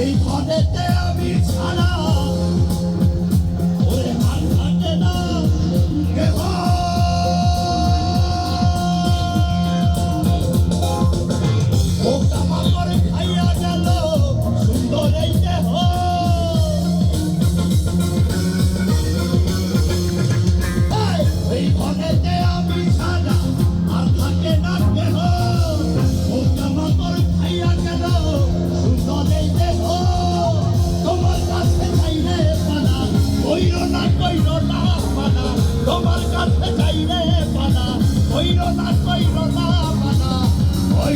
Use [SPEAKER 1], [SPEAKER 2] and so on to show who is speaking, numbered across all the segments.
[SPEAKER 1] এই পদেতে আমি ছাড়া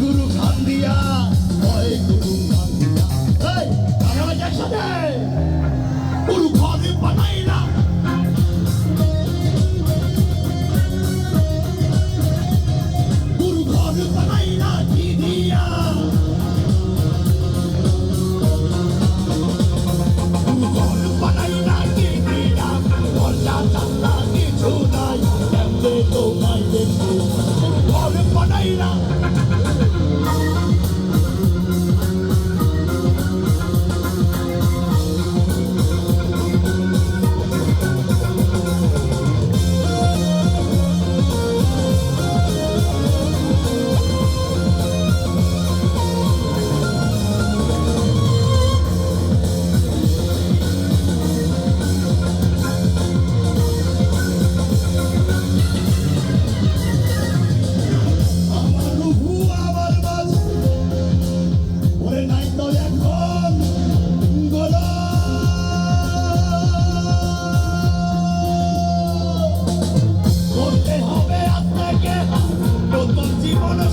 [SPEAKER 1] গুরু খান দিয়া হয় গুরু খান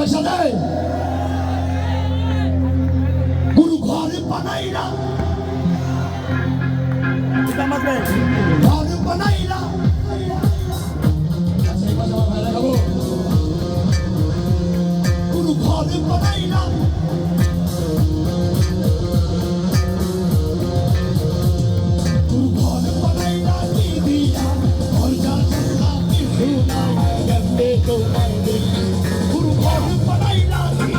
[SPEAKER 1] পয়সা দেয়। গুরু ঘরে বানাই না ঘরে বানাই না গুরু ঘরে বানাই না go on with you. You're un baila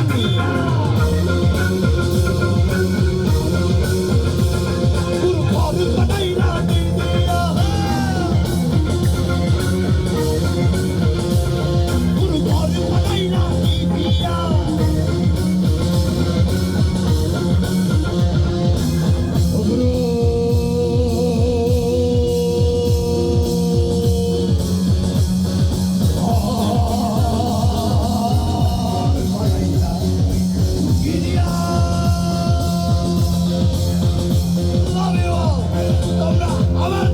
[SPEAKER 1] Alın!